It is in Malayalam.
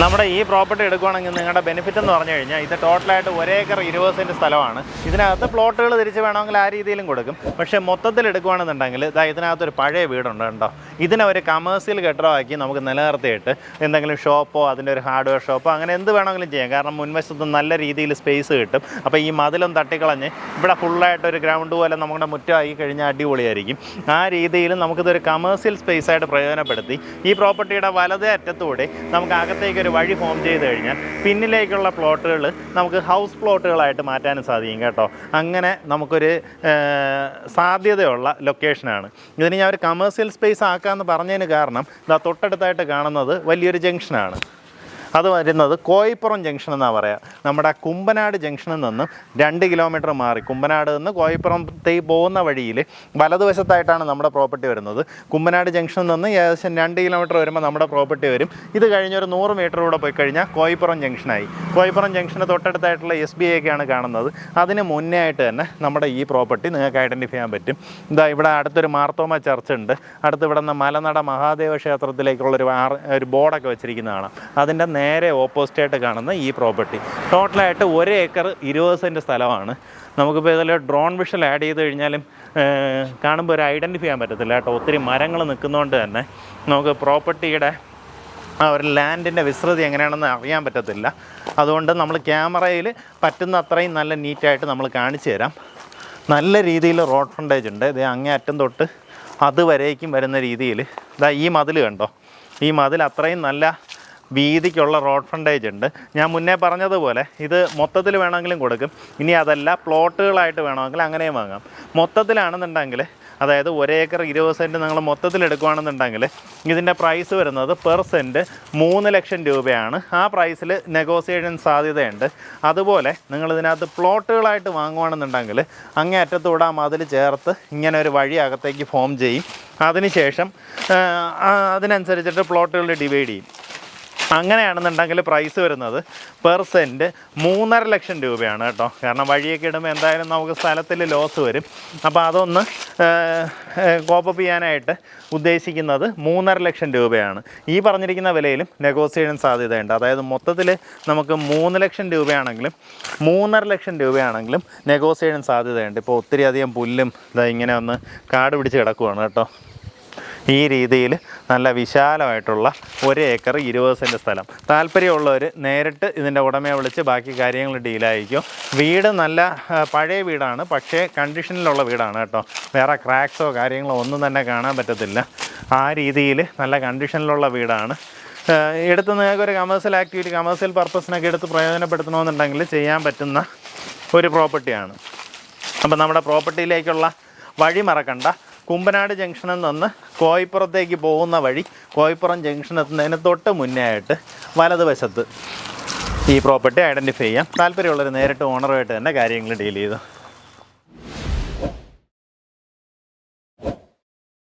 നമ്മുടെ ഈ പ്രോപ്പർട്ടി എടുക്കുകയാണെങ്കിൽ നിങ്ങളുടെ ബെനിഫിറ്റ് എന്ന് പറഞ്ഞു കഴിഞ്ഞാൽ ഇത് ടോട്ടലായിട്ട് ഒരേക്കർ ഇരുപത് സെന്റ് സ്ഥലമാണ്. ഇതിനകത്ത് പ്ലോട്ടുകൾ തിരിച്ച് വേണമെങ്കിൽ ആ രീതിയിലും കൊടുക്കും. പക്ഷേ മൊത്തത്തിൽ എടുക്കുകയാണെന്നുണ്ടെങ്കിൽ ഇതാ ഇതിനകത്തൊരു പഴയ വീടുണ്ട് കേട്ടോ ഇതിനെ ഒരു കമേഴ്സ്യൽ കെട്ടിടമാക്കി നമുക്ക് നിലനിർത്തിയിട്ട് എന്തെങ്കിലും ഷോപ്പോ അതിന്റെ ഒരു ഹാർഡ്വെയർ ഷോപ്പോ അങ്ങനെ എന്ത് വേണമെങ്കിലും ചെയ്യാം. കാരണം മുൻവശത്ത് നല്ല രീതിയിൽ സ്പേസ് കിട്ടും. അപ്പോൾ ഈ മതിലും തട്ടിക്കളഞ്ഞ് ഇവിടെ ഫുള്ളായിട്ട് ഒരു ഗ്രൗണ്ട് പോലെ നമ്മുടെ മുറ്റമായി കഴിഞ്ഞാൽ അടിപൊളിയായിരിക്കും. ആ രീതിയിൽ നമുക്കിതൊരു കമേഴ്സ്യൽ സ്പേസ് ആയിട്ട് പ്രയോജനപ്പെടുത്തി. ഈ പ്രോപ്പർട്ടിയുടെ വലതേ അറ്റത്തൂടെ നമുക്ക് അകത്തേക്ക് ഒരു വഴി ഫോം ചെയ്ത് കഴിഞ്ഞാൽ പിന്നിലേക്കുള്ള പ്ലോട്ടുകൾ നമുക്ക് ഹൗസ് പ്ലോട്ടുകളായിട്ട് മാറ്റാനും സാധിക്കും കേട്ടോ. അങ്ങനെ നമുക്കൊരു സാധ്യതയുള്ള ലൊക്കേഷനാണ് ഇതിന് ഞാൻ ഒരു കമേഴ്സ്യൽ സ്പേസ് ആക്കാമെന്ന് പറഞ്ഞതിന് കാരണം ഇതാ തൊട്ടടുത്തായിട്ട് കാണുന്നത് വലിയൊരു ജംഗ്ഷനാണ് അത് വരുന്നത് കോയിപ്പുറം ജംഗ്ഷൻ എന്നാണ് പറയുക നമ്മുടെ കുമ്പനാട് ജംഗ്ഷനിൽ നിന്നും രണ്ട് കിലോമീറ്റർ മാറി. കുമ്പനാട് നിന്ന് കോയിപ്പുറത്തേക്ക് പോകുന്ന വഴിയിൽ വലതുവശത്തായിട്ടാണ് നമ്മുടെ പ്രോപ്പർട്ടി വരുന്നത്. കുമ്പനാട് ജംഗ്ഷനിൽ നിന്ന് ഏകദേശം രണ്ട് കിലോമീറ്റർ വരുമ്പോൾ നമ്മുടെ പ്രോപ്പർട്ടി വരും. ഇത് കഴിഞ്ഞൊരു നൂറ് മീറ്റർ കൂടെ പോയി കഴിഞ്ഞാൽ കോയിപ്പുറം ജംഗ്ഷനായി. കോയിപ്പുറം ജംഗ്ഷന് തൊട്ടടുത്തായിട്ടുള്ള എസ് ബി ഒക്കെയാണ് കാണുന്നത്. അതിന് മുന്നേ ആയിട്ട് തന്നെ നമ്മുടെ ഈ പ്രോപ്പർട്ടി നിങ്ങൾക്ക് ഐഡന്റിഫൈ ചെയ്യാൻ പറ്റും. ഇതാ ഇവിടെ അടുത്തൊരു മാർത്തോമ ചർച്ച് ഉണ്ട്. അടുത്ത് ഇവിടെ നിന്ന് മലനട മഹാദേവ ക്ഷേത്രത്തിലേക്കുള്ളൊരു ഒരു ബോർഡൊക്കെ വെച്ചിരിക്കുന്നതാണ്. അതിന്റെ നേരെ ഓപ്പോസിറ്റായിട്ട് കാണുന്ന ഈ പ്രോപ്പർട്ടി. ടോട്ടലായിട്ട് ഒരു ഏക്കർ ഇരുപത് സെന്റ് സ്ഥലമാണ്. നമുക്കിപ്പോൾ ഇതിൽ ഡ്രോൺ വിഷൽ ആഡ് ചെയ്ത് കഴിഞ്ഞാലും കാണുമ്പോൾ ഒരു ഐഡന്റിഫൈ ചെയ്യാൻ പറ്റത്തില്ല കേട്ടോ. ഒത്തിരി മരങ്ങൾ നിൽക്കുന്നതുകൊണ്ട് തന്നെ നമുക്ക് പ്രോപ്പർട്ടിയുടെ ആ ഒരു ലാൻഡിന്റെ വിസ്തൃതി എങ്ങനെയാണെന്ന് അറിയാൻ പറ്റത്തില്ല. അതുകൊണ്ട് നമ്മൾ ക്യാമറയിൽ പറ്റുന്ന അത്രയും നല്ല നീറ്റായിട്ട് നമ്മൾ കാണിച്ചു തരാം. നല്ല രീതിയിൽ റോഡ് ഫ്രണ്ടേജ് ഉണ്ട്. ഇത് അങ്ങേ അറ്റം തൊട്ട് അതുവരേക്കും വരുന്ന രീതിയിൽ ഇതാ ഈ മതിൽ കണ്ടോ? ഈ മതിൽ അത്രയും നല്ല വീതിക്കുള്ള റോഡ് ഫ്രണ്ടേജ് ഉണ്ട്. ഞാൻ മുന്നേ പറഞ്ഞതുപോലെ ഇത് മൊത്തത്തിൽ വേണമെങ്കിലും കൊടുക്കും. ഇനി അതല്ല പ്ലോട്ടുകളായിട്ട് വേണമെങ്കിൽ അങ്ങനെയും വാങ്ങാം. മൊത്തത്തിലാണെന്നുണ്ടെങ്കിൽ അതായത് ഒരേക്കർ ഇരുപത് സെന്റ് നിങ്ങൾ മൊത്തത്തിൽ എടുക്കുകയാണെന്നുണ്ടെങ്കിൽ ഇതിന്റെ പ്രൈസ് വരുന്നത് പെർ സെന്റ് മൂന്ന് ലക്ഷം രൂപയാണ്. ആ പ്രൈസിൽ നെഗോസിയേഷൻ സാധ്യതയുണ്ട്. അതുപോലെ നിങ്ങൾ ഇതിനകത്ത് പ്ലോട്ടുകളായിട്ട് വാങ്ങുകയാണെന്നുണ്ടെങ്കിൽ അങ്ങേ അറ്റത്തൂടെ ആ മതിൽ ചേർത്ത് ഇങ്ങനെ ഒരു വഴി അകത്തേക്ക് ഫോം ചെയ്യും. അതിനുശേഷം അതിനനുസരിച്ചിട്ട് പ്ലോട്ടുകൾ ഡിവൈഡ് ചെയ്യും. അങ്ങനെയാണെന്നുണ്ടെങ്കിൽ പ്രൈസ് വരുന്നത് പെർ സെന്റ് മൂന്നര ലക്ഷം രൂപയാണ് കേട്ടോ. കാരണം വഴിയൊക്കെ ഇടുമ്പോൾ എന്തായാലും നമുക്ക് സ്ഥലത്തിൽ ലോസ് വരും. അപ്പോൾ അതൊന്ന് കോപ്പപ്പ് ചെയ്യാനായിട്ട് ഉദ്ദേശിക്കുന്നത് മൂന്നര ലക്ഷം രൂപയാണ്. ഈ പറഞ്ഞിരിക്കുന്ന വിലയിലും നെഗോസിയേഷൻ സാധ്യതയുണ്ട്. അതായത് മൊത്തത്തിൽ നമുക്ക് മൂന്ന് ലക്ഷം രൂപയാണെങ്കിലും മൂന്നര ലക്ഷം രൂപയാണെങ്കിലും നെഗോസിയേഷൻ സാധ്യതയുണ്ട്. ഇപ്പോൾ ഒത്തിരി അധികം പുല്ലും ഇതാ ഇങ്ങനെ ഒന്ന് കാട് പിടിച്ച് കിടക്കുവാണ് കേട്ടോ. ഈ രീതിയിൽ നല്ല വിശാലമായിട്ടുള്ള ഒരു ഏക്കർ ഇരുപത് സെന്റ് സ്ഥലം. താല്പര്യമുള്ളവർ നേരിട്ട് ഇതിന്റെ ഉടമയെ വിളിച്ച് ബാക്കി കാര്യങ്ങൾ ഡീലായിരിക്കും വീട് നല്ല പഴയ വീടാണ് പക്ഷേ കണ്ടീഷനിലുള്ള വീടാണ് കേട്ടോ. വേറെ ക്രാക്സോ കാര്യങ്ങളോ ഒന്നും തന്നെ കാണാൻ പറ്റത്തില്ല. ആ രീതിയിൽ നല്ല കണ്ടീഷനിലുള്ള വീടാണ്. എടുത്ത് നിങ്ങൾക്ക് ഒരു കമേഴ്സ്യൽ ആക്ടിവിറ്റി കമേഴ്സ്യൽ പർപ്പസിനൊക്കെ എടുത്ത് പ്രയോജനപ്പെടുത്തണമെന്നുണ്ടെങ്കിൽ ചെയ്യാൻ പറ്റുന്ന ഒരു പ്രോപ്പർട്ടിയാണ് അപ്പം നമ്മുടെ പ്രോപ്പർട്ടിയിലേക്കുള്ള വഴി മറക്കണ്ട കുമ്പനാട് ജംഗ്ഷനിൽ നിന്ന് കോയിപ്പുറത്തേക്ക് പോകുന്ന വഴി കോയിപ്പുറം ജംഗ്ഷൻ എത്തുന്നതിന് തൊട്ട് മുന്നേ ആയിട്ട് വലതുവശത്ത് ഈ പ്രോപ്പർട്ടി ഐഡന്റിഫൈ ചെയ്യാം. താല്പര്യമുള്ളവർ നേരിട്ട് ഓണറുമായിട്ട് തന്നെ കാര്യങ്ങൾ ഡീൽ ചെയ്തു.